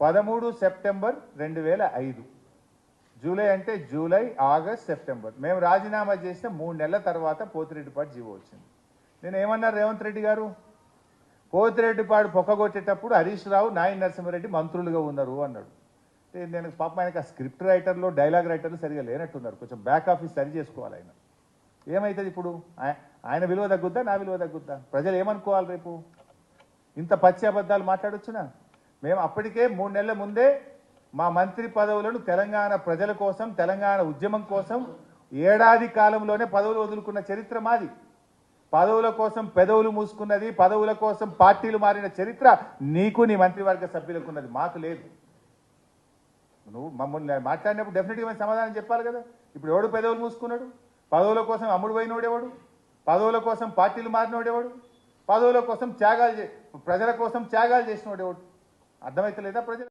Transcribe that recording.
పదమూడు సెప్టెంబర్ రెండు వేల ఐదు. జూలై అంటే జూలై ఆగస్ట్ సెప్టెంబర్. మేము రాజీనామా చేసిన మూడు నెలల తర్వాత పోతిరెడ్డిపాటి జీవో వచ్చింది. నేను ఏమన్నారు రేవంత్ రెడ్డి గారు? పోతిరెడ్డిపాడు పొక్కగొట్టేటప్పుడు హరీష్ రావు నాయన నరసింహారెడ్డి మంత్రులుగా ఉన్నారు అన్నాడు. నేను పాపం ఆయనకి ఆ స్క్రిప్ట్ రైటర్లో డైలాగ్ రైటర్లు సరిగా లేనట్టున్నారు. కొంచెం బ్యాక్ ఆఫీస్ సరి చేసుకోవాలి ఆయన. ఏమవుతుంది ఇప్పుడు? ఆయన విలువ తగ్గుద్దా నా విలువ తగ్గుద్దా? ప్రజలు ఏమనుకోవాలి రేపు? ఇంత పచ్చి అబద్ధాలు మాట్లాడొచ్చునా? మేము అప్పటికే మూడు నెలల ముందే మా మంత్రి పదవులను తెలంగాణ ప్రజల కోసం తెలంగాణ ఉద్యమం కోసం ఏడాది కాలంలోనే పదవులు వదులుకున్న చరిత్ర మాది. పదవుల కోసం పెదవులు మూసుకున్నది పదవుల కోసం పార్టీలు మారిన చరిత్ర నీకు నీ మంత్రివర్గ సభ్యులకు ఉన్నది మాకు లేదు. నువ్వు మమ్మల్ని మాట్లాడినప్పుడు డెఫినెట్గా మేము సమాధానం చెప్పాలి కదా? ఇప్పుడు ఎవడు పెదవులు మూసుకున్నాడు? పదవుల కోసం అమ్ముడు పోయినోడేవాడు పదవుల కోసం పార్టీలు మారినోడేవాడు పదవుల కోసం త్యాగాలు చే ప్రజల కోసం త్యాగాలు చేసినోడు అర్థమైతలేదా ప్రజలు?